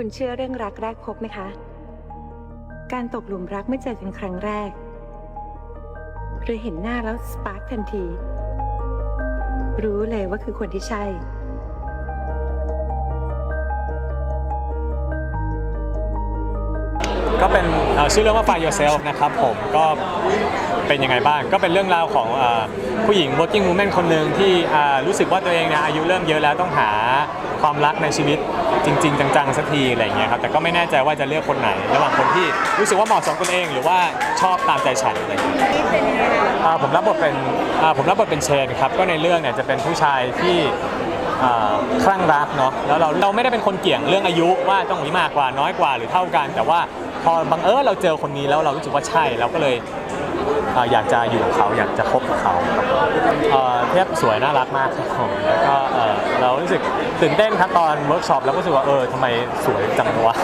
ุณเชื่อเรื่องรักแรกพบไหมคะ การตกหลุมรักเมื่อเจอกันครั้งแรก หรือเห็นหน้าแล้วสปาร์คทันที รู้เลยว่าคือคนที่ใช่ ก็เป็นเอ่อชื่อเรื่องว่า Find Yourself นะครับผมก็เป็นยังไงบ้าง ก็เป็นเรื่องราวของเอ่อผู้หญิง working woman คนหนึ่งที่อ่ารู้สึกว่าตัวเองเนี่ยอายุเริ่มเยอะแล้วต้องหาความรักในชีวิต จริง ๆ จังๆสักทีอะไรอย่างเงี้ยครับแต่ก็ไม่แน่ใจว่าจะเลือกคนไหน ระหว่างคนที่รู้สึกว่าเหมาะสมกับตัวเอง หรือว่าชอบตามใจฉันอะไรอย่างเงี้ยอ่าผมรับบทเป็นอ่าผมรับบทเป็นเชนครับก็ในเรื่องเนี่ยจะเป็นผู้ชายที่อ่าคลั่งรักเนาะแล้วเราเราไม่ได้เป็นคนเกี่ยงเรื่องอายุว่าต้องมีมากกว่าน้อยกว่าหรือเท่ากัน แต่ว่าพอบังเอิญเราเจอคนนี้แล้วเรารู้สึกว่าใช่เราก็เลยอ่าอยากจะอยู่กับเขาอยากจะคบกับเขาครับเอ่อเทพสวยน่ารักมากครับผมแล้วก็เอ่อเรา รู้สึกตื่นเต้นครับตอนเวิร์กช็อปแล้วก็รู้สึกว่าเออทำไมสวยจังวะ